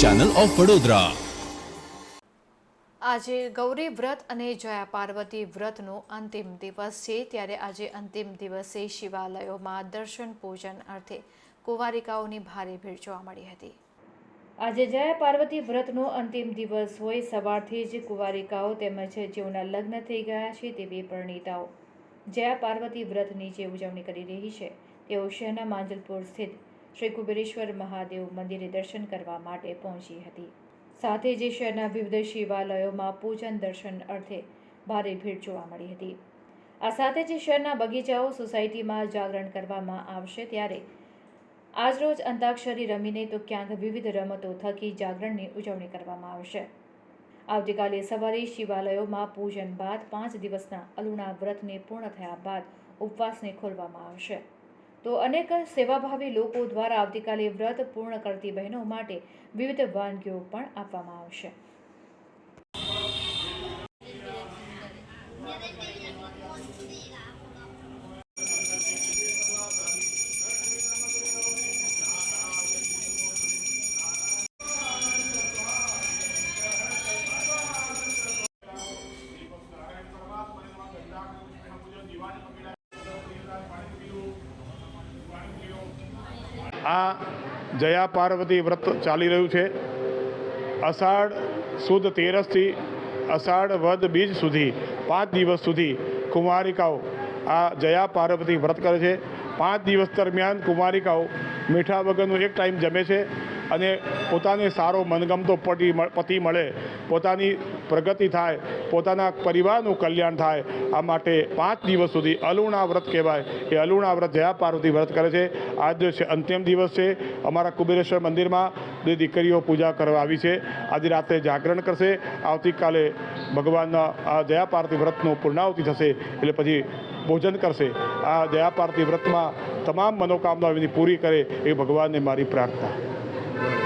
Channel of Vadodara આજે ગૌરી વ્રત અને જયા પાર્વતી વ્રતનો અંતિમ દિવસ છે. ત્યારે આજે અંતિમ દિવસે શિવાલયોમાં દર્શન પૂજન અર્થે કુંવારિકાઓની ભારે ભીડ જોવા મળી હતી. આજે જયા પાર્વતી વ્રતનો અંતિમ દિવસ હોય સવારથી જ કુંવારિકાઓ તેમજ જેઓના લગ્ન થઈ ગયા છે તેવી પરિણીતાઓ જયા પાર્વતી વ્રતની જે ઉજવણી કરી રહી છે તેઓ શહેરના માંજલપુર સ્થિત શ્રી કુબેરેશ્વર મહાદેવ મંદિરે દર્શન કરવા માટે પહોંચી હતી. સાથે જ શહેરના વિવિધ શિવાલયોમાં પૂજન દર્શન અર્થે ભારે ભીડ જોવા મળી હતી. આ સાથે જ શહેરના બગીચાઓ સોસાયટીમાં જાગરણ કરવામાં આવશે ત્યારે આજરોજ અંતાક્ષરી રમીને તો ક્યાંક વિવિધ રમતો થકી જાગરણની ઉજવણી કરવામાં આવશે. આવતીકાલે સવારે શિવાલયોમાં પૂજન બાદ પાંચ દિવસના અલુણા વ્રતને પૂર્ણ થયા બાદ ઉપવાસને ખોલવામાં આવશે. તો અનેક સેવાભાવી લોકો દ્વારા આવતીકાલે વ્રત પૂર્ણ કરતી બહેનો માટે વિવિધ વાનગીઓ પણ આપવામાં આવશે. આ જયા પાર્વતી વ્રત ચાલી રહ્યું છે. અષાઢ સુદ તેરસથી અષાઢ વદ બીજ સુધી, પાંચ દિવસ સુધી કુમારિકાઓ આ જયા પાર્વતી વ્રત કરે છે. પાંચ દિવસ દરમિયાન કુમારિકાઓ મીઠા વગરનું એક ટાઈમ જમે છે અને પોતાને સારો મનગમતો પતિ પતિ મળે, પોતાની પ્રગતિ થાય, પોતાના પરિવારનું કલ્યાણ થાય, આ માટે પાંચ દિવસ સુધી અલુણા વ્રત કહેવાય. એ અલુણા વ્રત જયા પાર્વતી વ્રત કરે છે. આજ દિવસે અંતિમ દિવસ છે. અમારા કુબેરેશ્વર મંદિરમાં બે દીકરીઓ પૂજા કરવા આવી છે. આજે રાત્રે જાગરણ કરશે. આવતીકાલે ભગવાનના આ જયા પાર્વતી વ્રતનું પૂર્ણાવતિ થશે એટલે પછી ભોજન કરશે. આ જયા પાર્વતી વ્રતમાં તમામ મનોકામનાઓ એમની પૂરી કરે એ ભગવાનને મારી પ્રાર્થના.